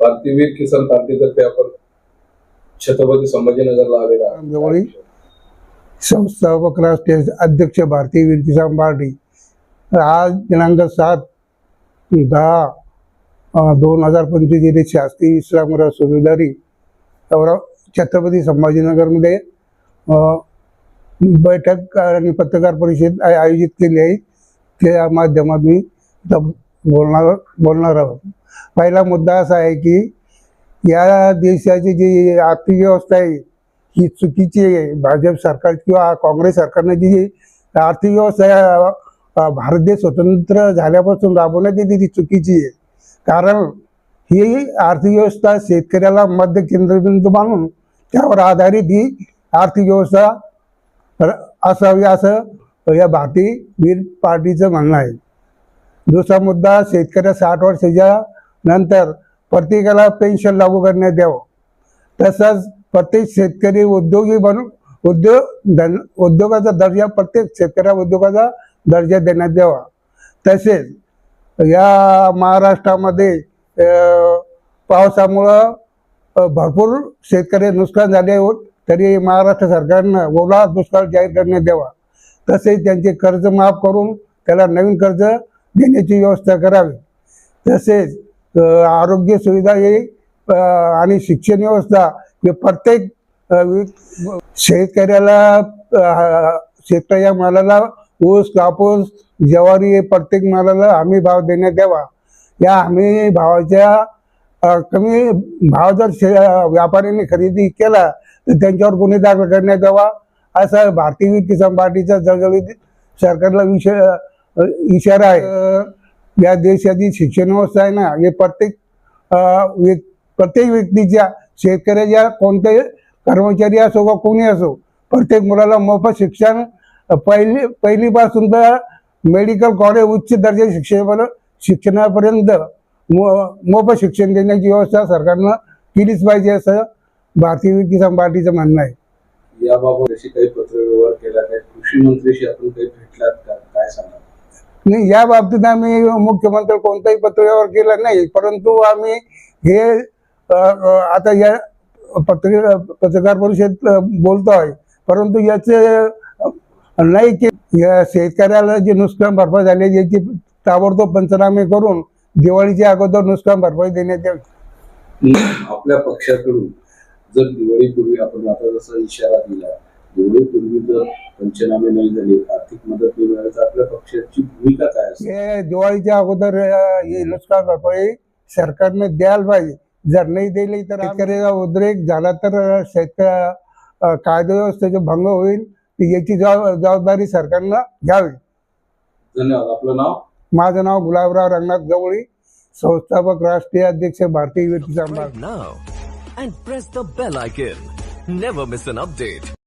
क्रांतीवीर किसन पार्टीतर्फे आपण छत्रपती संभाजीनगरला आलेला आहोत. जवळी संस्थापक राष्ट्रीय अध्यक्ष भारतीय वीर किसान पार्टी आज दिनांक सात दहा दोन हजार पंचवीस येथे शासकीय विश्रामगृह सुभेदारी औरा छत्रपती संभाजीनगरमध्ये बैठक आणि पत्रकार परिषद आयोजित केली आहे त्या माध्यमात मी बोलणार बोलणार आहोत पहिला मुद्दा असा आहे की या देशाची जी आर्थिक व्यवस्था आहे ही चुकीची आहे. भाजप सरकार किंवा काँग्रेस सरकारने जी आर्थिक व्यवस्था भारत देश स्वतंत्र झाल्यापासून राबवण्यात येते ती चुकीची आहे. कारण ही आर्थिक व्यवस्था शेतकऱ्याला मध्य केंद्रबिंदू मानून त्यावर आधारित ही आर्थिक व्यवस्था असावी असं या भारतीय वीर पार्टीचं म्हणणं आहे. दुसरा मुद्दा शेतकऱ्या साठ वर्षाच्या नंतर प्रत्येकाला पेन्शन लागू करण्यात यावं. तसंच प्रत्येक शेतकरी उद्योगी बनून उद्योग धन उद्योगाचा दर्जा प्रत्येक शेतकऱ्या उद्योगाचा दर्जा देण्यात द्यावा तसेच या महाराष्ट्रामध्ये पावसामुळं भरपूर शेतकरी नुकसान झाले होत तरी महाराष्ट्र सरकारनं ओला दुष्काळ जाहीर करण्यात द्यावा तसेच त्यांचे कर्ज माफ करून त्याला नवीन कर्ज देण्याची व्यवस्था करावी. तसेच आरोग्य सुविधा हे आणि शिक्षण व्यवस्था हे प्रत्येक शेतकऱ्याला शेतकऱ्या मालाला ऊस कापूस ज्वारी हे प्रत्येक मालाला हमी भाव देण्यात यावा. या हमी भावाच्या कमी भाव जर शे व्यापाऱ्यांनी खरेदी केला तर त्यांच्यावर गुन्हे दाखल करण्यात यावा. असा भारतीय किसान पार्टीचा जळजळीत सरकारला विषय इशारा आहे. या देशाची शिक्षण व्यवस्था आहे ना हे प्रत्येक प्रत्येक व्यक्तीच्या शेतकऱ्याच्या कोणत्याही कर्मचारी असो वा कोणी असो प्रत्येक मुलाला मोफत शिक्षण पहिली पहिलीपासून तर मेडिकल कॉलेज उच्च दर्जाचे शिक्षण शिक्षणापर्यंत मो- मोफत शिक्षण देण्याची व्यवस्था सरकारनं केलीच पाहिजे असं भारतीय किसान पार्टीचं म्हणणं आहे. याबाबत अशी काही पत्रव्यवहार केला काय कृषी मंत्र्याशी आपण काही भेटलात काय सांगा नाही या बाबतीत आम्ही मुख्यमंत्री कोणताही पत्रव्यवहार केला नाही परंतु आम्ही हे आता या पत्र पत्रकार परिषद बोलतो आहे परंतु याचे नाही की या शेतकऱ्याला जे नुकसान भरपाई झाली याची ताबडतोब पंचनामे करून दिवाळीच्या अगोदर नुकसान भरपाई देण्यात यावी. आपल्या पक्षाकडून जर दिवाळीपूर्वी आपण आता जसा इशारा दिला दिवाळीपूर्वी जर पंचनामे नाही झाले आर्थिक मदत नाही मिळाली तर आपल्या पक्षाची भूमिका काय असेल हे दिवाळीच्या अगोदर अ, हे नुकसान भरपाई सरकारने द्यायला पाहिजे. जर नाही दिली तर शेतकऱ्याचा उद्रेक झाला तर शेतकऱ्या कायदा व्यवस्थेचा भंग होईल. तर याची जबाब- जबाबदारी सरकारनं घ्यावी. धन्यवाद. आपलं नाव? माझं नाव गुलाबराव रंगनाथ गवळी. संस्थापक राष्ट्रीय अध्यक्ष भारतीय विरोधी subscribe now and press the bell icon. Never miss an update.